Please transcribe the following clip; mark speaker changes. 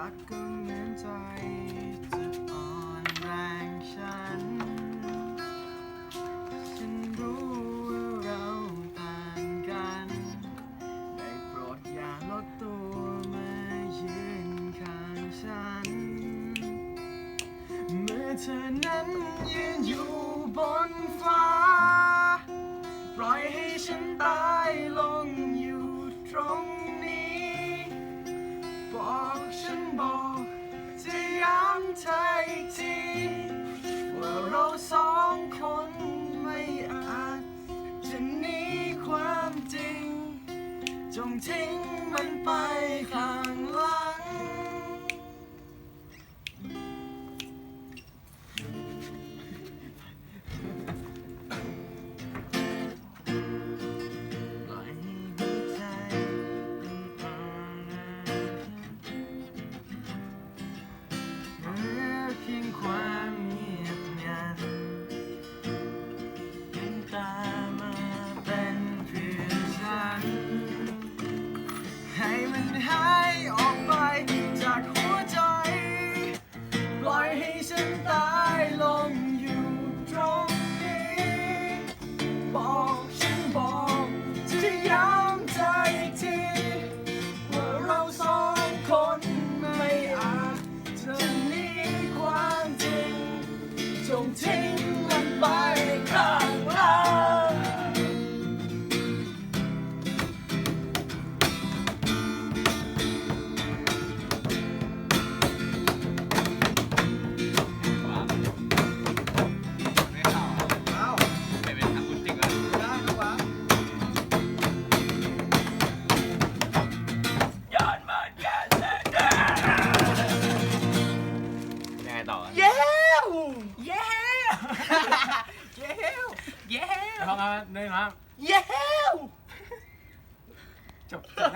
Speaker 1: รักก็เหมือนใจจะอ่อนแรงฉัน ฉันรู้ว่าเราต่างกัน ได้โปรดอย่าลดตัวมายืนข้างฉัน เมื่อเธอนั้นยืนอยู่บนฟ้า ปล่อยให้ฉันตายลงอยู่ตรงนี้ บอกฉัน บอกจะย้ำเธออีกทีว่าเราสองคนไม่อาจจะหนีความจริง จงทิ้งมันไปห่าง จ เย้ว
Speaker 2: แล้วเขาก็เดินมา
Speaker 1: เย้ว
Speaker 2: จบจบ